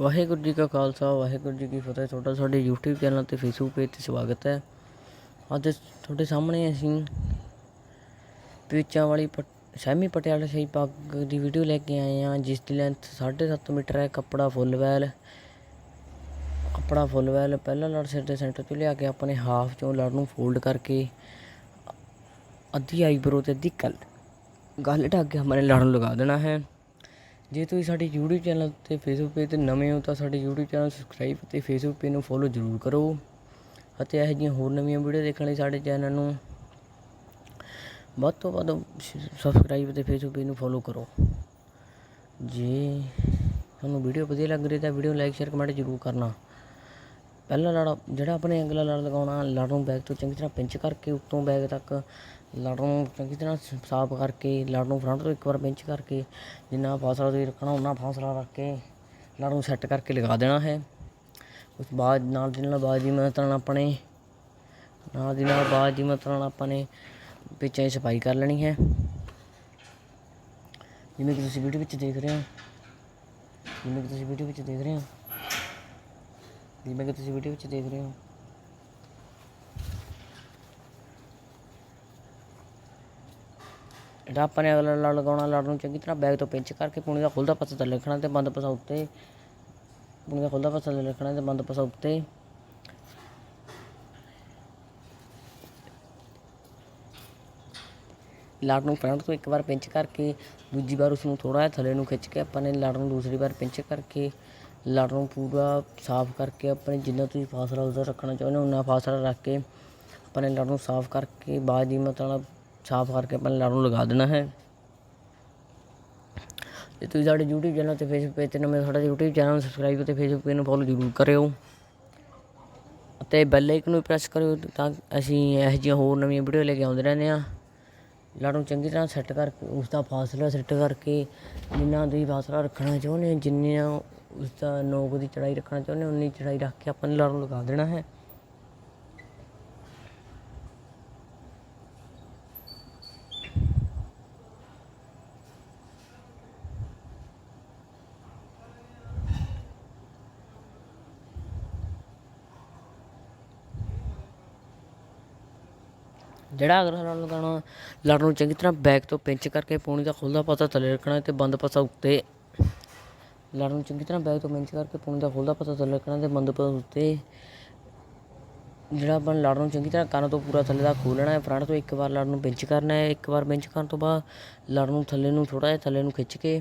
ਵਾਹਿਗੁਰੂ ਜੀ ਕਾ ਖਾਲਸਾ, ਵਾਹਿਗੁਰੂ ਜੀ ਕੀ ਫਤਿਹ। ਤੁਹਾਡਾ ਸਾਡੇ YouTube ਚੈਨਲ ਤੇ Facebook ਪੇਜ ਤੇ ਸਵਾਗਤ ਹੈ। ਅੱਜ ਤੁਹਾਡੇ ਸਾਹਮਣੇ ਅਸੀਂ ਪੇਚਾਂ ਵਾਲੀ ਪਟ- ਸੈਮੀ ਪਟਿਆਲਾ ਸ਼ਾਹੀ ਪੱਗ ਦੀ ਵੀਡੀਓ ਲੈ ਕੇ ਆਏ ਹਾਂ, ਜਿਸ ਦੀ ਲੈਂਥ 7.5 ਮੀਟਰ ਹੈ, ਕੱਪੜਾ ਫੁੱਲ ਵੈਲ ਕੱਪੜਾ ਫੁੱਲ ਵੈਲ ਪਹਿਲਾਂ ਲੜ ਸਿਰ ਦੇ ਸੈਂਟਰ ਤੋਂ ਲਿਆ ਕੇ ਆਪਣੇ ਹਾਫ ਚੋਂ ਲੜ ਨੂੰ ਫੋਲਡ ਕਰਕੇ ਅੱਧੀ ਆਈਬਰੋ ਤੇ ਅੱਧੀ ਗੱਲ ਗੱਲ ਢੱਕ ਕੇ ਹਮਾਰੇ ਲੜ ਨੂੰ ਲਗਾ ਦੇਣਾ ਹੈ। ਜੇ ਤੁਸੀਂ ਸਾਡੇ YouTube ਚੈਨਲ ਤੇ Facebook ਪੇਜ ਤੇ ਨਵੇਂ ਹੋ ਤਾਂ ਸਾਡੇ YouTube ਚੈਨਲ ਸਬਸਕ੍ਰਾਈਬ ਤੇ Facebook ਪੇਜ ਨੂੰ ਫੋਲੋ ਜ਼ਰੂਰ ਕਰੋ ਅਤੇ ਇਹੋ ਜਿਹੀਆਂ ਹੋਰ ਨਵੀਆਂ ਵੀਡੀਓ ਦੇਖਣ ਲਈ ਸਾਡੇ ਚੈਨਲ ਨੂੰ ਵੱਧ ਤੋਂ ਵੱਧ ਸਬਸਕ੍ਰਾਈਬ ਤੇ Facebook ਪੇਜ ਨੂੰ ਫੋਲੋ ਕਰੋ। ਜੇ ਤੁਹਾਨੂੰ ਵੀਡੀਓ ਵਧੀਆ ਲੱਗ ਰਹੀ ਤਾਂ ਵੀਡੀਓ ਲਾਈਕ ਸ਼ੇਅਰ ਕਮੈਂਟ ਜ਼ਰੂਰ ਕਰਨਾ। ਪਹਿਲਾ ਲੜ ਜਿਹੜਾ ਆਪਣੇ ਅਗਲਾ ਲੜ ਲਗਾਉਣਾ ਲੜ ਨੂੰ ਬੈਗ ਤੋਂ ਚੰਗੀ ਤਰ੍ਹਾਂ ਪਿੰਚ ਕਰਕੇ ਉੱਤੋਂ ਬੈਗ ਤੱਕ ਲੜ ਨੂੰ ਚੰਗੀ ਤਰ੍ਹਾਂ ਸਾਫ਼ ਕਰਕੇ ਲੜ ਨੂੰ ਫਰੰਟ ਤੋਂ ਇੱਕ ਵਾਰ ਪਿੰਚ ਕਰਕੇ, ਜਿੰਨਾ ਫਾਸਲਾ ਤੁਸੀਂ ਰੱਖਣਾ ਉਹਨਾਂ ਫਾਸਲਾ ਰੱਖ ਕੇ ਲੜ ਨੂੰ ਸੈੱਟ ਕਰਕੇ ਲਗਾ ਦੇਣਾ ਹੈ। ਉਸ ਤੋਂ ਬਾਅਦ, ਨਾਲ ਦੀ ਨਾਲ ਬਾਅਦ ਦੀ ਮਦਦ ਨਾਲ ਆਪਣੇ, ਨਾਲ ਦੀ ਨਾਲ ਬਾਅਦ ਦੀ ਮਦਦ ਨਾਲ ਆਪਾਂ ਨੇ ਪਿੱਛੇ ਦੀ ਸਫ਼ਾਈ ਕਰ ਲੈਣੀ ਹੈ। ਜਿਵੇਂ ਕਿ ਤੁਸੀਂ ਵੀਡੀਓ ਵਿੱਚ ਦੇਖ ਰਹੇ ਹੋ, ਜਿਵੇਂ ਕਿ ਤੁਸੀਂ ਵੀਡੀਓ ਵਿੱਚ ਦੇਖ ਰਹੇ ਹੋ, ਜਿਵੇਂ ਕਿ ਤੁਸੀਂ ਵੀਡੀਓ ਵਿੱਚ ਦੇਖ ਰਹੇ ਹੋ। ਜਿਹੜਾ ਆਪਾਂ ਨੇ ਅਗਲਾ ਲੜ ਲਗਾਉਣਾ ਲੜ ਨੂੰ ਚੰਗੀ ਤਰ੍ਹਾਂ ਬੈਗ ਤੋਂ ਪਿੰਚ ਕਰਕੇ ਪੂਣੀ ਦਾ ਖੁੱਲਦਾ ਪਾਸਾ ਥੱਲੇ ਰੱਖਣਾ ਤੇ ਬੰਦ ਪਾਸਾ ਉੱਤੇ। ਪੂਣੀ ਦਾ ਖੁੱਲਦਾ ਪਾਸਾ ਥੱਲੇ ਰੱਖਣਾ ਤੇ ਬੰਦ ਪਾਸਾ ਉੱਤੇ। ਲੜ ਨੂੰ ਫਰੰਟ ਤੋਂ ਇੱਕ ਵਾਰ ਪਿੰਚ ਕਰਕੇ, ਦੂਜੀ ਵਾਰ ਉਸ ਨੂੰ ਥੋੜਾ ਜਿਹਾ ਥੱਲੇ ਨੂੰ ਖਿੱਚ ਕੇ ਆਪਾਂ ਨੇ ਲੜ ਨੂੰ ਦੂਸਰੀ ਵਾਰ ਪਿੰਚ ਕਰਕੇ, ਲੜ ਨੂੰ ਪੂਰਾ ਸਾਫ਼ ਕਰਕੇ ਆਪਣੇ ਜਿੰਨਾ ਤੁਸੀਂ ਫਾਸਲਾ ਉਸਦਾ ਰੱਖਣਾ ਚਾਹੁੰਦੇ ਹੋ, ਉਨਾ ਫਾਸਲਾ ਰੱਖ ਕੇ ਆਪਾਂ ਨੇ ਲੜ ਨੂੰ ਸਾਫ਼ ਕਰਕੇ ਬਾਅਦ ਦੀ ਮਤਲਬ ਸਾਫ਼ ਕਰਕੇ ਆਪਾਂ ਨੇ ਲਗਾ ਦੇਣਾ ਹੈ। ਜੇ ਤੁਸੀਂ ਸਾਡੇ YouTube ਚੈਨਲ ਤੇ Facebook ਪੇਜ ਤੇ ਨਵੇਂ ਸਾਡਾ YouTube ਚੈਨਲ ਨੂੰ ਸਬਸਕ੍ਰਾਈਬ ਤੇ Facebook ਪੇਜ ਨੂੰ ਫੋਲੋ ਜ਼ਰੂਰ ਕਰਿਓ। ਅਤੇ ਬੈਲ ਆਈਕਨ ਨੂੰ ਪ੍ਰੈਸ ਕਰਿਓ ਤਾਂ ਅਸੀਂ ਇਹੋ ਜਿਹੀਆਂ ਹੋਰ ਨਵੀਆਂ ਵੀਡੀਓ ਲੈ ਕੇ ਆਉਂਦੇ ਰਹਿੰਦੇ ਹਾਂ। ਲਾੜੂ ਚੰਗੀ ਤਰ੍ਹਾਂ ਸੈੱਟ ਕਰਕੇ ਉਸ ਦਾ ਫਾਸਲਾ ਸੈੱਟ ਕਰਕੇ ਜਿੰਨਾ ਤੁਸੀਂ ਫਾਸਲਾ ਰੱਖਣਾ ਚਾਹੁੰਦੇ ਹੋ ਜਿੰਨੇ ਉਸ ਦਾ ਨੋਕ ਦੀ ਚੜਾਈ ਰੱਖਣਾ ਚਾਹੁੰਦੇ ਉਨੀ ਚੜਾਈ ਰੱਖ ਕੇ ਆਪਾਂ ਨੇ ਲਾੜੂ ਲਗਾ ਦੇਣਾ ਹੈ। ਜਿਹੜਾ ਅਗਲਾ ਲੜ ਲਗਾਉਣਾ ਲੜ ਨੂੰ ਚੰਗੀ ਤਰ੍ਹਾਂ ਬੈਕ ਤੋਂ ਪਿੰਚ ਕਰਕੇ ਪੌਣੀ ਦਾ ਖੁੱਲਦਾ ਪਾਸਾ ਥੱਲੇ ਰੱਖਣਾ ਤੇ ਬੰਦ ਪਾਸਾ ਉੱਤੇ। ਲੜ ਨੂੰ ਚੰਗੀ ਤਰ੍ਹਾਂ ਬੈਕ ਤੋਂ ਪਿੰਚ ਕਰਕੇ ਪੌਣੀ ਦਾ ਖੁੱਲਦਾ ਪਾਸਾ ਥੱਲੇ ਰੱਖਣਾ ਤੇ ਬੰਦ ਪਾਸਾ ਉੱਤੇ। ਜਿਹੜਾ ਆਪਾਂ ਲੜ ਨੂੰ ਚੰਗੀ ਤਰ੍ਹਾਂ ਕੰਨ ਤੋਂ ਪੂਰਾ ਥੱਲੇ ਦਾ ਖੋਲਣਾ ਹੈ ਫਰੰਟ ਤੋਂ ਇੱਕ ਵਾਰ ਲੜ ਨੂੰ ਪਿੰਚ ਕਰਨਾ ਹੈ, ਇੱਕ ਵਾਰ ਪਿੰਚ ਕਰਨ ਤੋਂ ਬਾਅਦ ਲੜ ਨੂੰ ਥੱਲੇ ਨੂੰ ਥੋੜਾ ਜਿਹਾ ਥੱਲੇ ਨੂੰ ਖਿੱਚ ਕੇ।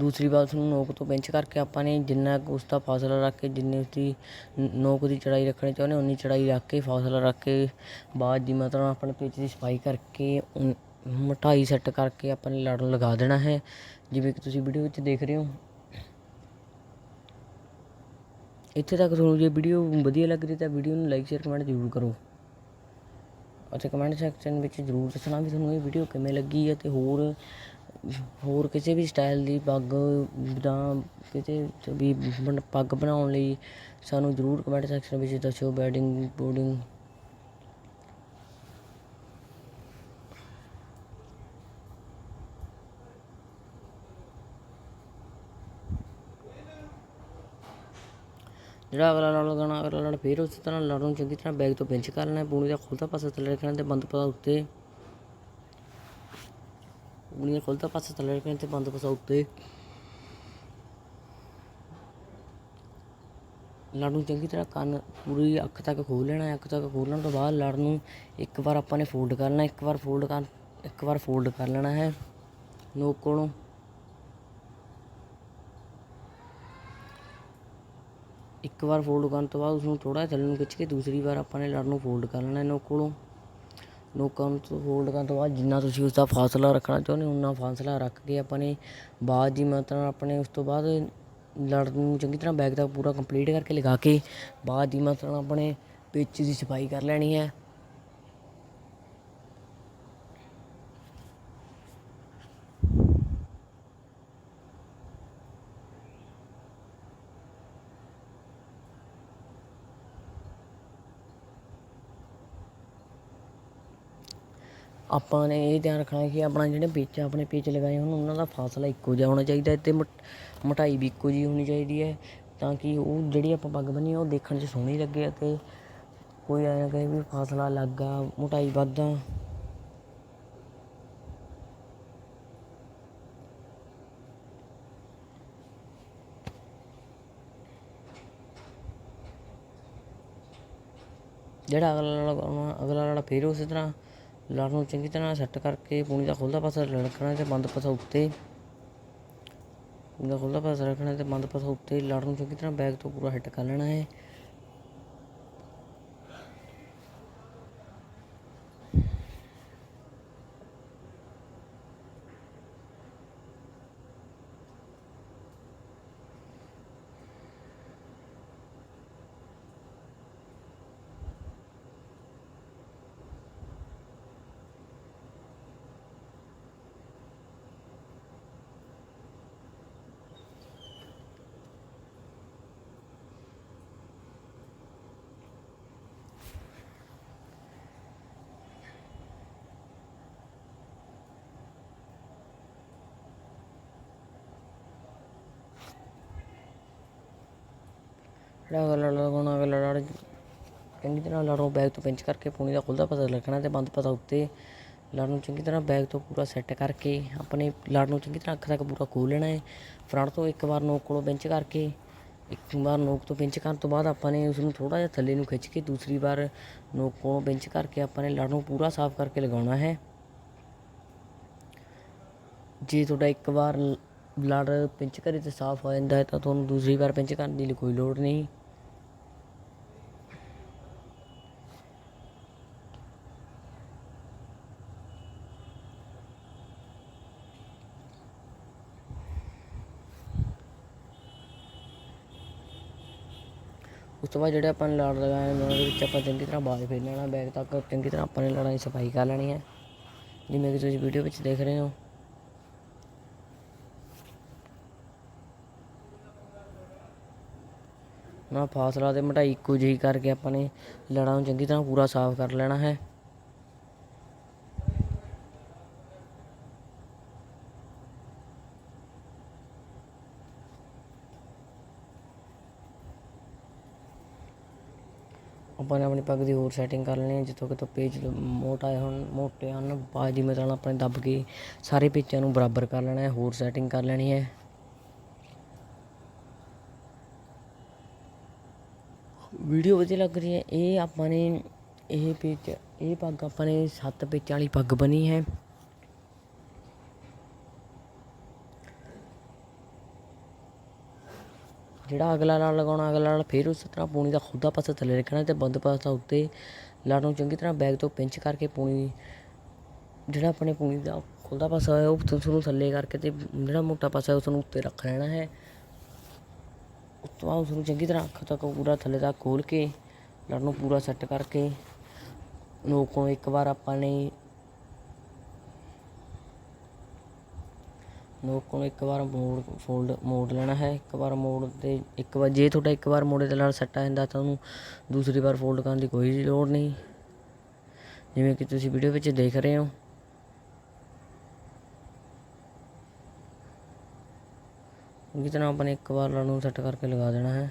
ਦੂਸਰੀ ਵਾਰ ਉਸ ਨੂੰ ਨੋਕ ਤੋਂ ਪਿੰਚ ਕਰਕੇ ਆਪਾਂ ਨੇ ਜਿੰਨਾ ਕੁ ਉਸ ਦਾ ਫਾਸਲਾ ਰੱਖ ਕੇ, ਜਿੰਨੀ ਉਸਦੀ ਨੋਕ ਦੀ ਚੜਾਈ ਰੱਖਣੀ ਚਾਹੁੰਦੇ ਉਨੀ ਚੜਾਈ ਰੱਖ ਕੇ, ਫਾਸਲਾ ਰੱਖ ਕੇ, ਬਾਅਦ ਦੀ ਮਤਲਬ ਆਪਣੇ ਪੇਚ ਦੀ ਸਫ਼ਾਈ ਕਰਕੇ, ਉਨ- ਸੈੱਟ ਕਰਕੇ ਆਪਾਂ ਨੇ ਲੜਨ ਲਗਾ ਦੇਣਾ ਹੈ। ਜਿਵੇਂ ਕਿ ਤੁਸੀਂ ਵੀਡੀਓ ਵਿੱਚ ਦੇਖ ਰਹੇ ਹੋ। ਇੱਥੇ ਤੱਕ ਤੁਹਾਨੂੰ ਜੇ ਵੀਡੀਓ ਵਧੀਆ ਲੱਗ ਰਹੀ ਤਾਂ ਵੀਡੀਓ ਨੂੰ ਲਾਈਕ ਸ਼ੇਅਰ ਕਮੈਂਟ ਜ਼ਰੂਰ ਕਰੋ। ਅਤੇ ਕਮੈਂਟ ਸੈਕਸ਼ਨ ਵਿੱਚ ਜ਼ਰੂਰ ਦੱਸਣਾ ਵੀ ਤੁਹਾਨੂੰ ਇਹ ਵੀਡੀਓ ਕਿਵੇਂ ਲੱਗੀ ਹੈ ਤੇ ਹੋਰ ਹੋਰ ਕਿਸੇ ਵੀ ਸਟਾਈਲ ਦੀ ਪੱਗ, ਜਾਂ ਕਿਸੇ ਵੀ ਬਣ- ਪੱਗ ਬਣਾਉਣ ਲਈ ਸਾਨੂੰ ਜ਼ਰੂਰ ਕਮੈਂਟ ਸੈਕਸ਼ਨ ਵਿੱਚ ਦੱਸਿਓ ਬੈਡਿੰਗ ਬੋਰਡਿੰਗ ਜਿਹੜਾ ਅਗਲਾ ਲੜ ਲਗਾਉਣਾ ਅਗਲਾ ਲੜ ਫੇਰ ਉਸੇ ਤਰ੍ਹਾਂ ਲੜ ਨੂੰ ਚੰਗੀ ਤਰ੍ਹਾਂ ਬੈਗ ਤੋਂ ਪਿੰਚ ਕਰ ਲੈਣਾ ਹੈ ਪੂਣੀ ਦਾ ਖੁੱਲਦਾ ਪਾਸਾ ਥੱਲੇ ਰੱਖਣਾ ਤੇ ਬੰਦ ਪਾਸਾ ਉੱਤੇ ਪੂਣੀ ਦਾ ਖੁੱਲਦਾ ਪਾਸਾ ਥੱਲੇ ਰੱਖਣਾ ਤੇ ਬੰਦ ਪਾਸਾ ਉੱਤੇ। ਲੜ ਨੂੰ ਚੰਗੀ ਤਰ੍ਹਾਂ ਕੰਨ ਪੂਰੀ ਅੱਖ ਤੱਕ ਖੋਲ ਲੈਣਾ ਹੈ, ਅੱਖ ਤੱਕ ਖੋਲਣ ਤੋਂ ਬਾਅਦ ਲੜ ਨੂੰ ਇੱਕ ਵਾਰ ਆਪਾਂ ਨੇ ਫੋਲਡ ਕਰਨਾ, ਇੱਕ ਵਾਰ ਫੋਲਡ ਕਰ, ਇੱਕ ਵਾਰ ਫੋਲਡ ਕਰ ਲੈਣਾ ਹੈ। ਨੋਕ ਕੋਲੋਂ ਇੱਕ ਵਾਰ ਫੋਲਡ ਕਰਨ ਤੋਂ ਬਾਅਦ ਉਸ ਨੂੰ ਥੋੜਾ ਥੱਲੇ ਨੂੰ ਖਿੱਚ ਕੇ ਦੂਸਰੀ ਵਾਰ ਆਪਾਂ ਨੇ ਲੜ ਨੂੰ ਫੋਲਡ ਕਰ ਲੈਣਾ ਹੈ ਨੋਕ ਕੋਲੋਂ ਲੋਕਾਂ ਨੂੰ ਹੋਲਡ ਕਰਨ ਤੋਂ ਬਾਅਦ ਜਿੰਨਾ ਤੁਸੀਂ ਉਸਦਾ ਫਾਸਲਾ ਰੱਖਣਾ ਚਾਹੁੰਦੇ ਹੋ, ਉਨਾ ਫਾਸਲਾ ਰੱਖ ਕੇ ਆਪਾਂ ਨੇ ਬਾਅਦ ਦੀ ਨਾਲ ਆਪਣੇ ਉਸ ਤੋਂ ਬਾਅਦ ਲੜ ਨੂੰ ਚੰਗੀ ਤਰ੍ਹਾਂ ਬੈਗ ਦਾ ਪੂਰਾ ਕੰਪਲੀਟ ਕਰਕੇ ਲਗਾ ਕੇ ਬਾਅਦ ਦੀ ਮਤਲਬ ਆਪਣੇ ਪਿੱਚ ਦੀ ਸਫ਼ਾਈ ਕਰ ਲੈਣੀ ਹੈ। ਆਪਾਂ ਨੇ ਇਹ ਧਿਆਨ ਰੱਖਣਾ ਕਿ ਆਪਣਾ ਜਿਹੜੇ ਪੇਚ ਆਪਣੇ ਪੇਚ ਲਗਾਏ ਹੋਣ, ਉਹਨਾਂ ਦਾ ਫਾਸਲਾ ਇੱਕੋ ਜਿਹਾ ਹੋਣਾ ਚਾਹੀਦਾ ਅਤੇ ਤੇ ਮੋਟਾਈ ਵੀ ਇੱਕੋ ਜਿਹੀ ਹੋਣੀ ਚਾਹੀਦੀ ਹੈ, ਤਾਂ ਕਿ ਉਹ ਜਿਹੜੀ ਆਪਾਂ ਪੱਗ ਬੰਨੀ ਉਹ ਦੇਖਣ 'ਚ ਸੋਹਣੀ ਲੱਗੇ ਅਤੇ ਕੋਈ ਐਂ ਕਹੇ ਵੀ ਫਾਸਲਾ ਅਲੱਗ ਆ ਮੋਟਾਈ ਵੱਧ ਆ। ਜਿਹੜਾ ਅਗਲਾ ਲਗਾਉਣਾ ਅਗਲਾ ਲੜਾ ਫਿਰ ਉਸੇ ਤਰ੍ਹਾਂ ਲੜ ਨੂੰ ਚੰਗੀ ਤਰ੍ਹਾਂ ਸੈੱਟ ਕਰਕੇ ਪੂਣੀ ਦਾ ਖੁੱਲ੍ਹਾ ਪਾਸਾ ਰੱਖਣਾ ਤੇ ਬੰਦ ਪਾਸਾ ਉੱਤੇ। ਪੂਣੀ ਦਾ ਖੁੱਲ੍ਹਾ ਪਾਸਾ ਰੱਖਣਾ ਤੇ ਬੰਦ ਪਾਸਾ ਉੱਤੇ ਲੜ ਨੂੰ ਚੰਗੀ ਤਰ੍ਹਾਂ ਬੈਗ ਤੋਂ ਪੂਰਾ ਹਿੱਟ ਕਰ ਲੈਣਾ ਹੈ। ਚੰਗੀ ਤਰ੍ਹਾਂ ਲੜ ਨੂੰ ਬੈਕ ਤੋਂ ਪਿੰਚ ਕਰਕੇ ਪੂਣੀ ਦਾ ਖੁੱਲ੍ਹਾ ਪਤਾ ਲੱਗਣਾ ਤੇ ਬੰਦ ਪਤਾ ਉੱਤੇ। ਲੜ ਨੂੰ ਚੰਗੀ ਤਰ੍ਹਾਂ ਬੈਗ ਤੋਂ ਪੂਰਾ ਸੈੱਟ ਕਰਕੇ, ਆਪਣੇ ਲੜ ਨੂੰ ਚੰਗੀ ਤਰ੍ਹਾਂ ਅੱਖ ਤੱਕ ਪੂਰਾ ਖੋਲ੍ਹ ਲੈਣਾ ਹੈ। ਫਰੰਟ ਤੋਂ ਇੱਕ ਵਾਰ ਨੋਕ ਕੋਲੋਂ ਪਿੰਚ ਕਰਕੇ, ਇੱਕ ਵਾਰ ਨੋਕ ਤੋਂ ਪਿੰਚ ਕਰਨ ਤੋਂ ਬਾਅਦ ਆਪਾਂ ਨੇ ਉਸ ਨੂੰ ਥੋੜਾ ਜਿਹਾ ਥੱਲੇ ਨੂੰ ਖਿੱਚ ਕੇ ਦੂਸਰੀ ਵਾਰ ਨੋਕ ਕੋਲੋਂ ਪਿੰਚ ਕਰਕੇ ਆਪਾਂ ਨੇ ਲੜ ਨੂੰ ਪੂਰਾ ਸਾਫ਼ ਕਰਕੇ ਲਗਾਉਣਾ ਹੈ। ਜੇ ਤੁਹਾਡਾ ਇੱਕ ਵਾਰ ਲ- ਲੜ ਪਿੰਚ ਕਰੇ ਤੇ ਸਾਫ਼ ਹੋ ਜਾਂਦਾ ਹੈ ਤਾਂ ਤੁਹਾਨੂੰ ਦੂਸਰੀ ਵਾਰ ਪਿੰਚ ਕਰਨ ਦੀ ਕੋਈ ਲੋੜ ਨਹੀਂ। ਤੋਂ ਬਾਅਦ ਜਿਹੜੇ ਆਪਾਂ ਨੇ ਲੜ ਲਗਾਏ ਉਹਨਾਂ ਦੇ ਵਿੱਚ ਆਪਾਂ ਚੰਗੀ ਤਰ੍ਹਾਂ ਬਾਜ ਫੇਰ ਲੈਣਾ, ਬੈਗ ਤੱਕ ਚੰਗੀ ਤਰ੍ਹਾਂ ਆਪਾਂ ਨੇ ਲੜਾਂ ਦੀ ਸਫ਼ਾਈ ਕਰ ਲੈਣੀ ਹੈ। ਜਿਵੇਂ ਕਿ ਤੁਸੀਂ ਵੀਡੀਓ ਵਿੱਚ ਦੇਖ ਰਹੇ ਹੋ। ਨਾ ਫਾਸਲਾ ਤੇ ਮੋਟਾਈ ਇੱਕੋ ਜਿਹੀ ਕਰਕੇ ਆਪਾਂ ਨੇ ਲੜਾਂ ਨੂੰ ਚੰਗੀ ਤਰ੍ਹਾਂ ਪੂਰਾ ਸਾਫ਼ ਕਰ ਲੈਣਾ ਹੈ। ਆਪਾਂ ਨੇ ਆਪਣੀ ਪੱਗ ਦੀ ਹੋਰ ਸੈਟਿੰਗ ਕਰ ਲੈਣੀ ਹੈ, ਜਿੱਥੋਂ ਕਿਤੋਂ ਮੋਟ ਆਏ ਹੋਣ, ਮੋਟੇ ਹਨ ਬਾਜ ਦੀ ਮਤਲਬ ਆਪਣੇ ਦੱਬ ਕੇ ਸਾਰੇ ਪੇਚਾਂ ਨੂੰ ਬਰਾਬਰ ਕਰ ਲੈਣਾ ਹੈ, ਹੋਰ ਸੈਟਿੰਗ ਕਰ ਲੈਣੀ ਹੈ। ਵੀਡੀਓ ਵਧੀਆ ਲੱਗ ਰਹੀ ਹੈ, ਇਹ ਆਪਾਂ ਨੇ, ਇਹ ਪੇਚ ਇਹ ਪੱਗ ਆਪਾਂ ਨੇ ਸੱਤ ਪੇਚਾਂ ਵਾਲੀ ਪੱਗ ਬਣੀ ਹੈ। ਜਿਹੜਾ ਅਗਲਾ ਲੜ ਲਗਾਉਣਾ, ਅਗਲਾ ਲੜ ਫਿਰ ਉਸ ਤਰ੍ਹਾਂ ਪੂਣੀ ਦਾ ਖੁੱਦਾ ਪਾਸਾ ਥੱਲੇ ਰੱਖਣਾ ਤੇ ਬੰਦ ਪਾਸਾ ਉੱਤੇ ਲੜ ਨੂੰ ਚੰਗੀ ਤਰ੍ਹਾਂ ਬੈਗ ਤੋਂ ਪਿੰਚ ਕਰਕੇ ਪੂਣੀ ਜਿਹੜਾ ਆਪਣੇ ਪੂਣੀ ਦਾ ਖੁੱਲ੍ਹਾ ਪਾਸਾ ਹੈ, ਉਹ ਉਸ ਥੱਲੇ ਕਰਕੇ ਤੇ ਜਿਹੜਾ ਮੋਟਾ ਪਾਸਾ ਉਸ ਨੂੰ ਉੱਤੇ ਰੱਖ ਲੈਣਾ ਹੈ। ਉਸ ਤੋਂ ਬਾਅਦ ਉਸ ਨੂੰ ਚੰਗੀ ਤਰ੍ਹਾਂ ਅੱਖ ਤੱਕ ਪੂਰਾ ਥੱਲੇ ਤੱਕ ਖੋਲ ਕੇ ਲੜ ਨੂੰ ਪੂਰਾ ਸੈੱਟ ਕਰਕੇ, ਨੋਕ ਨੂੰ ਇੱਕ ਵਾਰ ਆਪਾਂ ਨੇ ਨੋਕ ਨੂੰ ਇੱਕ ਵਾਰ ਮੋੜ ਫੋਲਡ ਮੋੜ ਲੈਣਾ ਹੈ। ਇੱਕ ਵਾਰ ਮੋੜ ਤੇ ਇੱਕ ਵਾਰ ਜੇ ਤੁਹਾਡਾ ਇੱਕ ਵਾਰ ਮੋੜੇ ਦੇ ਨਾਲ ਸੈੱਟ ਆ ਜਾਂਦਾ ਤਾਂ ਉਹਨੂੰ ਦੂਸਰੀ ਵਾਰ ਫੋਲਡ ਕਰਨ ਦੀ ਕੋਈ ਲੋੜ ਨਹੀਂ। ਜਿਵੇਂ ਕਿ ਤੁਸੀਂ ਵੀਡੀਓ ਵਿੱਚ ਦੇਖ ਰਹੇ ਹੋ। ਚੰਗੀ ਤਰ੍ਹਾਂ ਆਪਾਂ ਨੇ ਇੱਕ ਵਾਰ ਲੜ ਨੂੰ ਸੈੱਟ ਕਰਕੇ ਲਗਾ ਦੇਣਾ ਹੈ।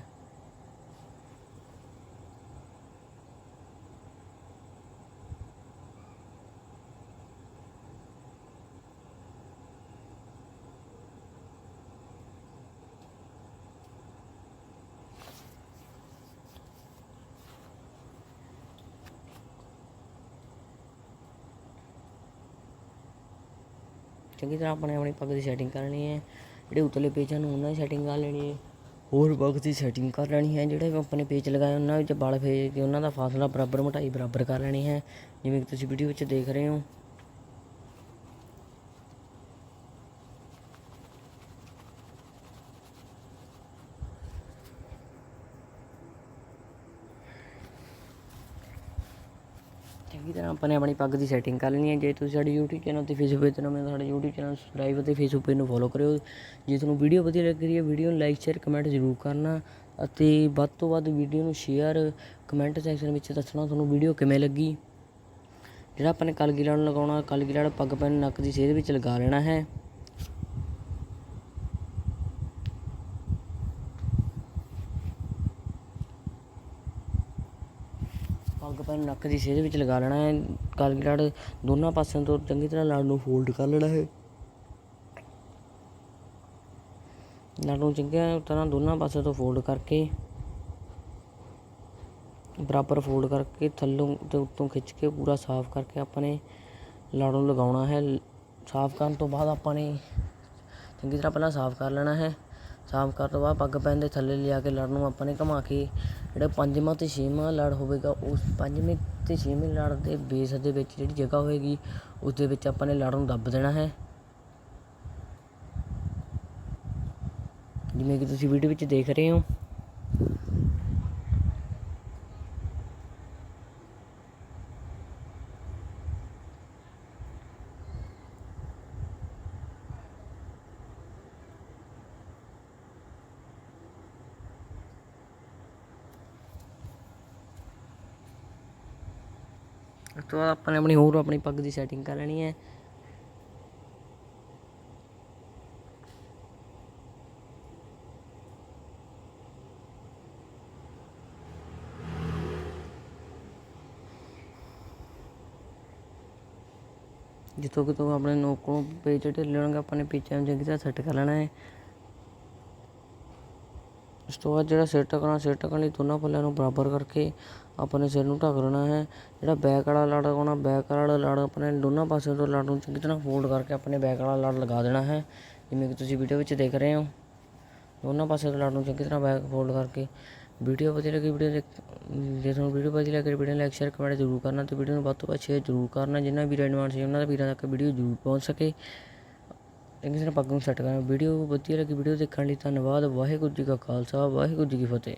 ਚੰਗੀ ਤਰ੍ਹਾਂ ਆਪਣੇ ਆਪਣੀ ਪੱਗ ਦੀ ਸੈਟਿੰਗ ਕਰਨੀ ਹੈ, ਜਿਹੜੇ ਉਤਲੇ ਪੇਚਾਂ ਨੂੰ ਉਹਨਾਂ ਦੀ ਸੈਟਿੰਗ ਕਰ ਲੈਣੀ ਹੈ। ਹੋਰ ਪੱਗ ਦੀ ਸੈਟਿੰਗ ਕਰ ਲੈਣੀ ਹੈ, ਜਿਹੜੇ ਆਪਣੇ ਨੇ ਪੇਚ ਲਗਾਏ ਉਹਨਾਂ ਵਿੱਚ ਵਲ ਫੇਰ ਕੇ ਉਹਨਾਂ ਦਾ ਫਾਸਲਾ ਬਰਾਬਰ ਮੋਟਾਈ ਬਰਾਬਰ ਕਰ ਲੈਣੀ ਹੈ। ਜਿਵੇਂ ਕਿ ਤੁਸੀਂ ਵੀਡੀਓ ਵਿੱਚ ਦੇਖ ਰਹੇ ਹੋ। ਚੰਗੀ ਤਰ੍ਹਾਂ ਆਪਾਂ ਨੇ ਆਪਣੀ ਪੱਗ ਦੀ ਸੈਟਿੰਗ ਕਰ ਲੈਣੀ ਹੈ। ਜੇ ਤੁਸੀਂ ਸਾਡੇ YouTube ਚੈਨਲ ਤੇ Facebook ਤੇ ਨਵੇਂ ਤਾਂ ਸਾਡੇ YouTube ਚੈਨਲ ਸਬਸਕ੍ਰਾਈਬ ਅਤੇ Facebook ਪੇਜ ਨੂੰ ਫੋਲੋ ਕਰਿਓ। ਜੇ ਤੁਹਾਨੂੰ ਵੀਡੀਓ ਵਧੀਆ ਲੱਗੀ ਹੈ ਵੀਡੀਓ ਨੂੰ ਲਾਈਕ ਸ਼ੇਅਰ ਕਮੈਂਟ ਜ਼ਰੂਰ ਕਰਨਾ ਅਤੇ ਵੱਧ ਤੋਂ ਵੱਧ ਵੀਡੀਓ ਨੂੰ ਸ਼ੇਅਰ ਕਮੈਂਟ ਸੈਕਸ਼ਨ ਵਿੱਚ ਦੱਸਣਾ ਤੁਹਾਨੂੰ ਵੀਡੀਓ ਕਿਵੇਂ ਲੱਗੀ। ਜਿਹੜਾ ਆਪਾਂ ਨੇ ਕਲਗੀ ਨੂੰ ਲਗਾਉਣਾ ਕਲਗੀ ਲੜ ਪੱਗ ਪੈਨ ਨੱਕ ਦੀ ਸੇਧ ਵਿੱਚ ਲਗਾ ਲੈਣਾ ਹੈ। ਪੱਗ ਪੈਨ ਦੀ ਸੇਧ ਵਿੱਚ ਲਗਾ ਲੈਣਾ ਹੈ। ਕਲਗੀ ਲੜ ਦੋਨਾਂ ਪਾਸਿਆਂ ਤੋਂ ਚੰਗੀ ਤਰ੍ਹਾਂ ਲੜ ਨੂੰ ਫੋਲਡ ਕਰ ਲੈਣਾ ਹੈ। ਲੜ ਨੂੰ ਚੰਗੀ ਤਰ੍ਹਾਂ ਦੋਨਾਂ ਪਾਸਿਆਂ ਤੋਂ ਫੋਲਡ ਕਰਕੇ, ਬਰਾਬਰ ਫੋਲਡ ਕਰਕੇ ਥੱਲੋਂ ਤੇ ਉੱਤੋਂ ਖਿੱਚ ਕੇ ਪੂਰਾ ਸਾਫ਼ ਕਰਕੇ ਆਪਾਂ ਨੇ ਲੜ ਲਗਾਉਣਾ ਹੈ। ਸਾਫ਼ ਕਰਨ ਤੋਂ ਬਾਅਦ ਆਪਾਂ ਨੇ ਚੰਗੀ ਤਰ੍ਹਾਂ ਪਹਿਲਾਂ ਸਾਫ਼ ਕਰ ਲੈਣਾ ਹੈ। ਸਾਫ਼ ਕਰਨ ਤੋਂ ਬਾਅਦ ਪੱਗ ਪੈਨ ਦੇ ਥੱਲੇ ਲਿਆ ਕੇ ਲੜ ਨੂੰ ਆਪਾਂ ਨੇ ਘੁਮਾ ਕੇ ਜਿਹੜਾ ਪੰਜਵਾਂ ਅਤੇ ਛੇਵਾਂ ਲੜ ਹੋਵੇਗਾ, ਉਸ ਪੰਜਵੇਂ ਅਤੇ ਛੇਵੇਂ ਲੜ ਦੇ ਬੇਸ ਦੇ ਵਿੱਚ ਜਿਹੜੀ ਜਗ੍ਹਾ ਹੋਏਗੀ ਉਸ ਦੇ ਵਿੱਚ ਆਪਾਂ ਨੇ ਲੜ ਨੂੰ ਦੱਬ ਦੇਣਾ ਹੈ। ਜਿਵੇਂ ਕਿ ਤੁਸੀਂ ਵੀਡੀਓ ਵਿੱਚ ਦੇਖ ਰਹੇ ਹੋ। ਉਸ ਤੋਂ ਬਾਅਦ ਆਪਾਂ ਨੇ ਆਪਣੀ ਹੋਰ ਆਪਣੀ ਪੱਗ ਦੀ ਸੈਟਿੰਗ ਕਰ ਲੈਣੀ ਹੈ। ਜਿੱਥੋਂ ਕਿਤੋਂ ਆਪਣੇ ਨੋਕ ਨੂੰ ਪੇਚ ਢਿੱਲੇ ਹੋਣਗੇ ਆਪਾਂ ਨੇ ਪੇਚਾਂ ਨੂੰ ਚੰਗੀ ਤਰ੍ਹਾਂ ਸੈੱਟ ਕਰ ਲੈਣਾ ਹੈ। ਉਸ ਤੋਂ ਬਾਅਦ ਜਿਹੜਾ ਸਿਰ ਢਕਣਾ ਸਿਰ ਢੱਕਣ ਲਈ ਦੋਨਾਂ ਪੱਲਿਆਂ ਨੂੰ ਬਰਾਬਰ ਕਰਕੇ ਆਪਾਂ ਨੇ ਸਿਰ ਨੂੰ ਢੱਕ ਲੈਣਾ ਹੈ। ਜਿਹੜਾ ਬੈਕ ਵਾਲਾ ਲੜ ਲਗਾਉਣਾ ਬੈਕ ਵਾਲਾ ਲੜ ਆਪਣੇ ਦੋਨਾਂ ਪਾਸਿਆਂ ਤੋਂ ਲੜ ਨੂੰ ਚੰਗੀ ਤਰ੍ਹਾਂ ਫੋਲਡ ਕਰਕੇ ਆਪਣੇ ਬੈਕ ਵਾਲਾ ਲੜ ਲਗਾ ਦੇਣਾ ਹੈ। ਜਿਵੇਂ ਕਿ ਤੁਸੀਂ ਵੀਡੀਓ ਵਿੱਚ ਦੇਖ ਰਹੇ ਹੋ। ਦੋਨਾਂ ਪਾਸੇ ਤੋਂ ਲੜ ਨੂੰ ਚੰਗੀ ਤਰ੍ਹਾਂ ਬੈਕ ਫੋਲਡ ਕਰਕੇ ਵੀਡੀਓ ਵਧੀਆ ਲੱਗੀ ਵੀਡੀਓ ਦੇ ਜੇ ਤੁਹਾਨੂੰ ਵੀਡੀਓ ਵਧੀਆ ਲੱਗੇ ਵੀਡੀਓ ਨੂੰ ਲਾਈਕ ਸ਼ੇਅਰ ਕਮੈਂਟ ਜ਼ਰੂਰ ਕਰਨਾ ਤੇ ਵੀਡੀਓ ਨੂੰ ਵੱਧ ਤੋਂ ਵੱਧ ਸ਼ੇਅਰ ਜ਼ਰੂਰ ਕਰਨਾ। ਜਿੰਨਾ ਵੀ ਐਡਵਾਂਸ ਸੀ ਉਹਨਾਂ ਦਾ ਵੀਰਾਂ ਤੱਕ ਵੀਡੀਓ ਜ਼ਰੂਰ ਪਹੁੰਚ ਸਕੇ। ਚੰਗੀ ਤਰ੍ਹਾਂ ਪੱਗ ਨੂੰ ਸੈੱਟ ਕਰਨਾ ਵੀਡੀਓ ਵਧੀਆ ਲੱਗੀ। ਵੀਡੀਓ ਦੇਖਣ ਲਈ ਧੰਨਵਾਦ। ਵਾਹਿਗੁਰੂ ਜੀ ਕਾ ਖਾਲਸਾ। ਵਾਹਿਗੁਰੂ ਜੀ ਕੀ ਫਤਿਹ।